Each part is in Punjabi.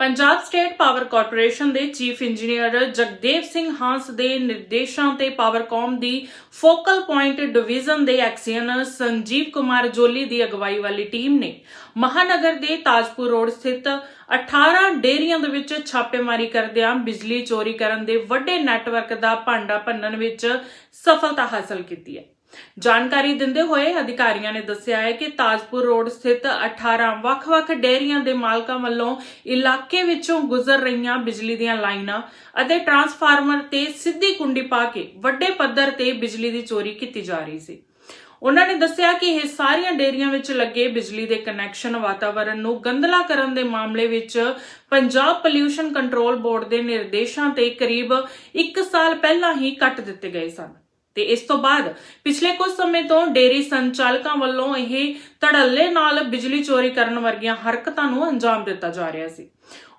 ਪੰਜਾਬ ਸਟੇਟ ਪਾਵਰ ਕਾਰਪੋਰੇਸ਼ਨ ਦੇ ਚੀਫ ਇੰਜੀਨੀਅਰ ਜਗਦੇਵ ਸਿੰਘ ਹਾਂਸ ਦੇ ਨਿਰਦੇਸ਼ਾਂ ਤੇ ਪਾਵਰਕਾਮ ਦੀ ਫੋਕਲ ਪੁਆਇੰਟ ਡਿਵੀਜ਼ਨ ਦੇ ਐਕਸੀਅਨ ਸੰਜੀਵ ਕੁਮਾਰ ਜੋਲੀ ਦੀ ਅਗਵਾਈ ਵਾਲੀ ਟੀਮ ਨੇ ਮਹਾਨਗਰ ਦੇ ਤਾਜਪੁਰ ਰੋਡ ਸਥਿਤ 18 ਡੇਅਰੀਆਂ ਦੇ ਵਿੱਚ ਛਾਪੇਮਾਰੀ ਕਰਦਿਆਂ ਬਿਜਲੀ ਚੋਰੀ ਕਰਨ ਦੇ ਵੱਡੇ ਨੈਟਵਰਕ ਦਾ ਭਾਂਡਾ ਭੰਨਣ ਵਿੱਚ ਸਫਲਤਾ ਹਾਸਲ ਕੀਤੀ ਹੈ। ਜਾਣਕਾਰੀ ਦਿੰਦੇ ਹੋਏ ਅਧਿਕਾਰੀਆਂ ਨੇ ਦੱਸਿਆ ਹੈ ਕਿ ਤਾਜਪੁਰ ਰੋਡ ਸਥਿਤ 18 ਵੱਖ-ਵੱਖ ਡੇਅਰੀਆਂ ਦੇ ਮਾਲਕਾਂ ਵੱਲੋਂ ਇਲਾਕੇ ਵਿੱਚੋਂ ਗੁਜ਼ਰ ਰਹੀਆਂ ਬਿਜਲੀ ਦੀਆਂ ਲਾਈਨਾਂ ਅਤੇ ਟਰਾਂਸਫਾਰਮਰ ਤੇ ਸਿੱਧੀ ਕੁੰਡੀ ਪਾ ਕੇ ਵੱਡੇ ਪੱਧਰ ਤੇ ਬਿਜਲੀ ਦੀ ਚੋਰੀ ਕੀਤੀ ਜਾ ਰਹੀ ਸੀ। ਉਹਨਾਂ ਨੇ ਦੱਸਿਆ ਕਿ ਇਹ ਸਾਰੀਆਂ ਡੇਅਰੀਆਂ ਵਿੱਚ ਲੱਗੇ ਬਿਜਲੀ ਦੇ ਕਨੈਕਸ਼ਨ ਵਾਤਾਵਰਣ ਨੂੰ ਗੰਦਲਾ ਕਰਨ ਦੇ ਮਾਮਲੇ ਵਿੱਚ ਪੰਜਾਬ ਪੋਲਿਊਸ਼ਨ ਕੰਟਰੋਲ ਬੋਰਡ ਦੇ ਨਿਰਦੇਸ਼ਾਂ ਤੇ ਕਰੀਬ 1 ਸਾਲ ਪਹਿਲਾਂ ਹੀ ਕੱਟ ਦਿੱਤੇ ਗਏ ਸਨ। ਤੇ ਇਸ ਤੋਂ ਬਾਅਦ ਪਿਛਲੇ ਕੁਝ ਸਮੇਂ ਤੋਂ ਡੇਰੀ ਸੰਚਾਲਕਾਂ ਵੱਲੋਂ ਇਹ ਧੜੱਲੇ ਨਾਲ ਬਿਜਲੀ ਚੋਰੀ ਕਰਨ ਵਰਗੀਆਂ ਹਰਕਤਾਂ ਨੂੰ ਅੰਜਾਮ ਦਿੱਤਾ ਜਾ ਰਿਹਾ ਸੀ।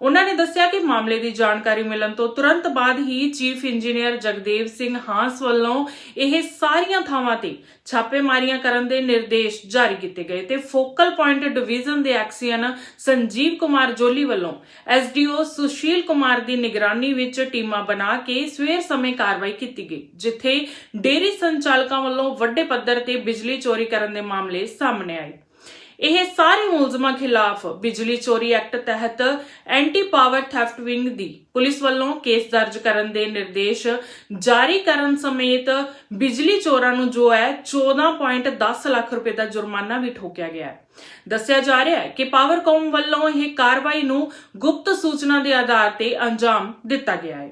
ਉਹਨਾਂ ਨੇ ਦੱਸਿਆ ਕਿ ਮਾਮਲੇ ਦੀ ਜਾਣਕਾਰੀ ਮਿਲਣ ਤੋਂ ਤੁਰੰਤ ਬਾਅਦ ਹੀ ਚੀਫ ਇੰਜੀਨੀਅਰ ਜਗਦੇਵ ਸਿੰਘ ਹਾਂਸ ਵੱਲੋਂ ਇਹ ਸਾਰੀਆਂ ਥਾਵਾਂ ਤੇ ਛਾਪੇਮਾਰੀਆਂ ਕਰਨ ਦੇ ਨਿਰਦੇਸ਼ ਜਾਰੀ ਕੀਤੇ ਗਏ ਤੇ ਫੋਕਲ ਪੁਆਇੰਟ ਡਿਵੀਜ਼ਨ ਦੇ ਐਕਸੀਅਨ ਸੰਜੀਵ ਕੁਮਾਰ ਜੋਲੀ ਵੱਲੋਂ ਐਸਡੀਓ ਸੁਸ਼ੀਲ ਕੁਮਾਰ ਦੀ ਨਿਗਰਾਨੀ ਵਿੱਚ ਟੀਮਾਂ ਬਣਾ ਕੇ ਸਵੇਰ ਸਮੇਂ ਕਾਰਵਾਈ ਕੀਤੀ ਗਈ, ਜਿੱਥੇ ਡੇਰੀ ਸੰਚਾਲਕਾਂ ਵੱਲੋਂ ਵੱਡੇ ਪੱਧਰ ਤੇ ਬਿਜਲੀ ਚੋਰੀ ਕਰਨ ਦੇ ਮਾਮਲੇ ਸਾਹਮਣੇ ਆਏ। ਇਹ ਸਾਰੇ ਮੁਲਜ਼ਮਾਂ ਖਿਲਾਫ ਬਿਜਲੀ ਚੋਰੀ ਐਕਟ ਤਹਿਤ ਐਂਟੀ ਪਾਵਰ ਥੈਫਟ ਵਿੰਗ ਦੀ ਪੁਲਿਸ ਵੱਲੋਂ ਕੇਸ ਦਰਜ ਕਰਨ ਦੇ ਨਿਰਦੇਸ਼ ਜਾਰੀ ਕਰਨ ਸਮੇਤ ਬਿਜਲੀ ਚੋਰਾਂ ਨੂੰ ਜੋ ਹੈ 14.10 ਲੱਖ ਰੁਪਏ ਦਾ ਜੁਰਮਾਨਾ ਵੀ ਠੋਕਿਆ ਗਿਆ ਹੈ। ਦੱਸਿਆ ਜਾ ਰਿਹਾ ਹੈ ਕਿ ਪਾਵਰਕੌਮ ਵੱਲੋਂ ਇਹ ਕਾਰਵਾਈ ਨੂੰ ਗੁਪਤ ਸੂਚਨਾ ਦੇ ਆਧਾਰ ਤੇ ਅੰਜਾਮ ਦਿੱਤਾ ਗਿਆ ਹੈ।